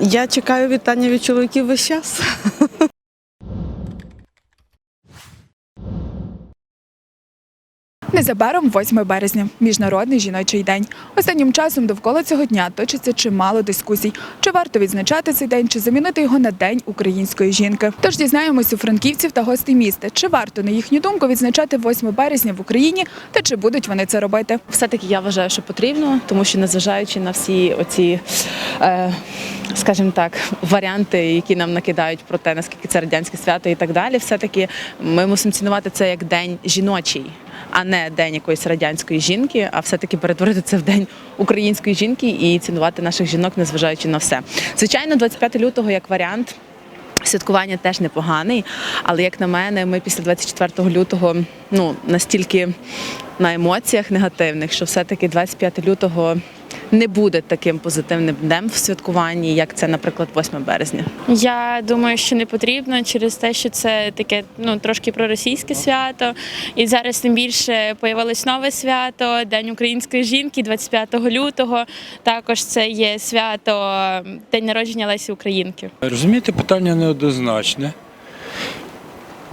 Я чекаю вітання від чоловіків весь час. Незабаром 8 березня, міжнародний жіночий день. Останнім часом довкола цього дня точиться чимало дискусій. Чи варто відзначати цей день, чи замінити його на день української жінки? Тож дізнаємось у франківців та гостей міста, чи варто на їхню думку відзначати 8 березня в Україні, та чи будуть вони це робити. Все-таки я вважаю, що потрібно, тому що незважаючи на всі оці, е, скажімо так, варіанти, які нам накидають про те, наскільки це радянське свято і так далі, все-таки ми мусимо цінувати це як день жіночий. А не день якоїсь радянської жінки, а все-таки перетворити це в день української жінки і цінувати наших жінок, незважаючи на все. Звичайно, 25 лютого як варіант Святкування теж непоганий, але як на мене, ми після 24 лютого ну настільки на емоціях негативних, що все-таки 25 лютого не буде таким позитивним днем в святкуванні, як це, наприклад, 8 березня. Я думаю, що не потрібно через те, що це таке ну трошки проросійське свято. І зараз тим більше появилось нове свято День української жінки, 25 лютого. Також це є свято День народження Лесі Українки. Розумієте, питання неоднозначне.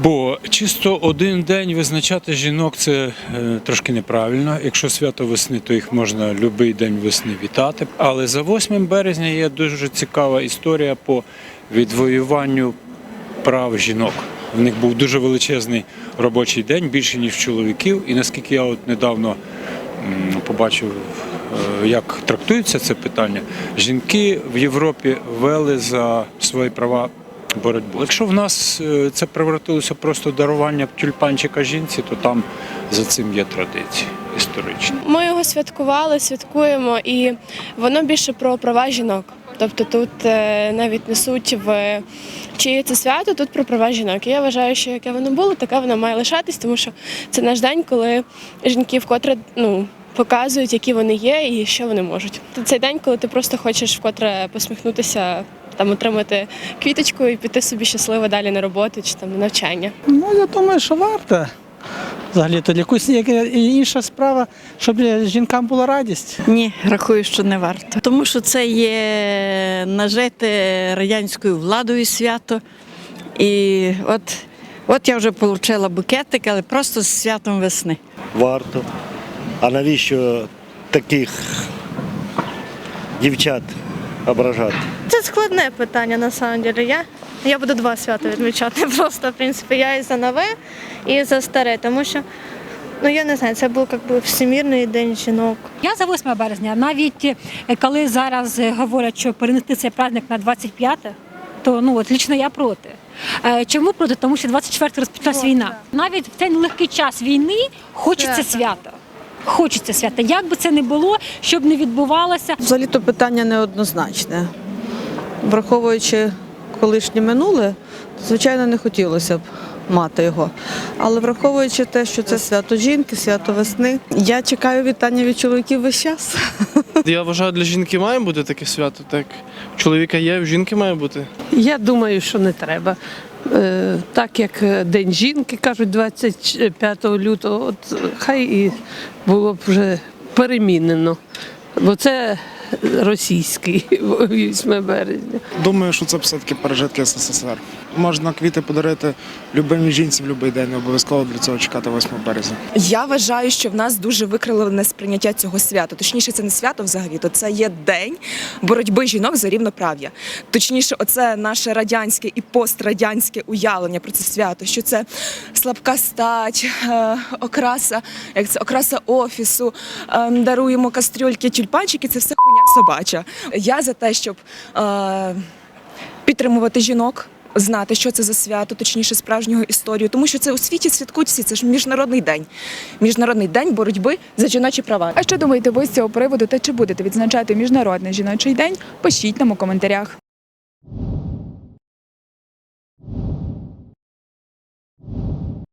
Бо чисто один день визначати жінок це е, трошки неправильно. Якщо свято весни, то їх можна будь-який день весни вітати. Але за 8 березня є дуже цікава історія по відвоюванню прав жінок. В них був дуже величезний робочий день, більше ніж чоловіків. І наскільки я от недавно побачив, е, як трактується це питання, жінки в Європі вели за свої права боротьбу. Якщо в нас е, це превратилося просто дарування тюльпанчика жінці, то там за цим є традиції історичні. Ми його святкували, святкуємо, і воно більше про права жінок. Тобто тут е, навіть не суть в чиє це свято, тут про права жінок. І я вважаю, що яке воно було, таке воно має лишатись, тому що це наш день, коли жінки вкотре ну, показують, які вони є і що вони можуть. Це цей день, коли ти просто хочеш вкотре посміхнутися, там отримати квіточку і піти собі щасливо далі на роботу чи там на навчання. Ну, я думаю, що варто. Взагалі, то якусь яка інша справа, щоб жінкам була радість. Ні, рахую, що не варто. Тому що це є нажите радянською владою свято. І от, от я вже отримала букетик, але просто з святом весни. Варто. А навіщо таких дівчат ображати? Це складне питання на самом деле. Я, я буду два свята відмічати. Просто, в принципі, я і за нове, і за старе, тому що ну я не знаю, це був якби всемірний день жінок. Я за 8 березня. Навіть е, коли зараз е, говорять, що перенести цей праздник на 25, то ну от лічно я проти. Е, Чому проти? Тому що 24 розпочалась війна. Навіть в цей нелегкий час війни хочеться свята. Хочеться свята. Як би це не було, щоб не відбувалося. Взагалі то питання неоднозначне. Враховуючи колишнє минуле, звичайно, не хотілося б мати його. Але враховуючи те, що це свято жінки, свято весни, я чекаю вітання від чоловіків весь час. Я вважаю, для жінки має бути таке свято. Так у чоловіка є, у жінки має бути. Я думаю, що не треба. Е, Так як е, День жінки, кажуть, 25 лютого, от хай і було б вже перемінено. Бо це російський 8 березня. Думаю, що це все-таки пережитки СССР. Можна квіти подарити любимій жінці в будь-який день, не обов'язково для цього чекати 8 березня. Я вважаю, що в нас дуже викрилене сприйняття цього свята. Точніше, це не свято взагалі, то це є день боротьби жінок за рівноправ'я. Точніше, оце наше радянське і пострадянське уявлення про це свято, що це слабка стать, е, окраса, як це окраса офісу, е, даруємо кастрюльки, тюльпанчики. Це все хуйня собача. Я за те, щоб е, підтримувати жінок. Знати, що це за свято, точніше справжнього історію, тому що це у світі святкують всі. Це ж міжнародний день, міжнародний день боротьби за жіночі права. А що думаєте ви з цього приводу? Та чи будете відзначати міжнародний жіночий день? Пишіть нам у коментарях.